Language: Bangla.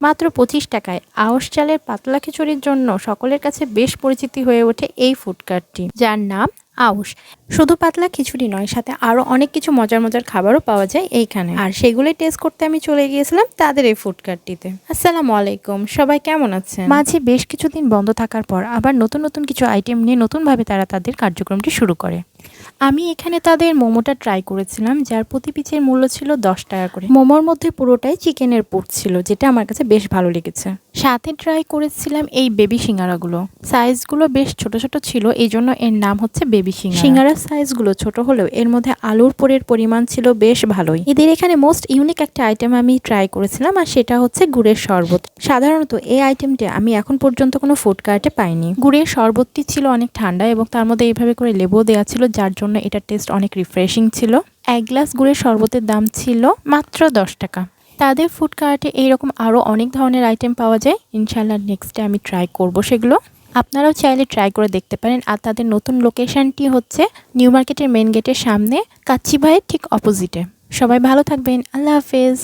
মাত্র পঁচিশ টাকায় আউশ চালের পাতলা খিচুড়ির জন্য সকলের কাছে বেশ পরিচিতি হয়ে ওঠে এই ফুড কার্টটি যার নাম আউশ। শুধু পাতলা খিচুড়ি নয়, সাথে আরও অনেক কিছু মজার মজার খাবারও পাওয়া যায় এইখানে। আর সেগুলোই টেস্ট করতে আমি চলে গিয়েছিলাম তাদের এই ফুড কার্টটিতে আসসালামু আলাইকুম, সবাই কেমন আছেন? মাঝে বেশ কিছুদিন বন্ধ থাকার পর আবার নতুন নতুন কিছু আইটেম নিয়ে নতুনভাবে তারা তাদের কার্যক্রমটি শুরু করে। আমি এখানে তাদের মোমোটা ট্রাই করেছিলাম, যার প্রতি পিচের মূল্য ছিল দশ টাকা করে। মোমোর মধ্যে পুরোটাই চিকেনের পুর ছিল, যেটা আমার কাছে বেশ ভালো লেগেছে। সাথে ট্রাই করেছিলাম এই বেবি সিঙ্গারাগুলো। সাইজগুলো বেশ ছোট ছোট ছিল এই জন্য এর নাম হচ্ছে বেবি সিঙ্গারা। সিঙ্গারার সাইজগুলো ছোট হলেও এর মধ্যে আলুর পুরের পরিমাণ ছিল বেশ ভালোই। এদের এখানে মোস্ট ইউনিক একটা আইটেম আমি ট্রাই করেছিলাম, আর সেটা হচ্ছে গুড়ের শরবত। সাধারণত এই আইটেমটি আমি এখন পর্যন্ত কোনো ফুড কার্টে পাইনি। গুড়ের শরবতটি ছিল অনেক ঠান্ডা এবং তার মধ্যে এইভাবে করে লেবু দেওয়া ছিল যার জন্য এটার টেস্ট অনেক রিফ্রেশিং ছিল। এক গ্লাস গুড়ের শরবতের দাম ছিল মাত্র দশ টাকা। তাদের ফুড কার্টে এইরকম আরও অনেক ধরনের আইটেম পাওয়া যায়। ইনশাল্লাহ নেক্সটে আমি ট্রাই করব সেগুলো। আপনারাও চাইলে ট্রাই করে দেখতে পারেন। আর তাদের নতুন লোকেশনটি হচ্ছে নিউ মার্কেটের মেন গেটের সামনে, কাচ্চি ভাইয়ের ঠিক অপোজিটে সবাই ভালো থাকবেন। আল্লাহ হাফেজ।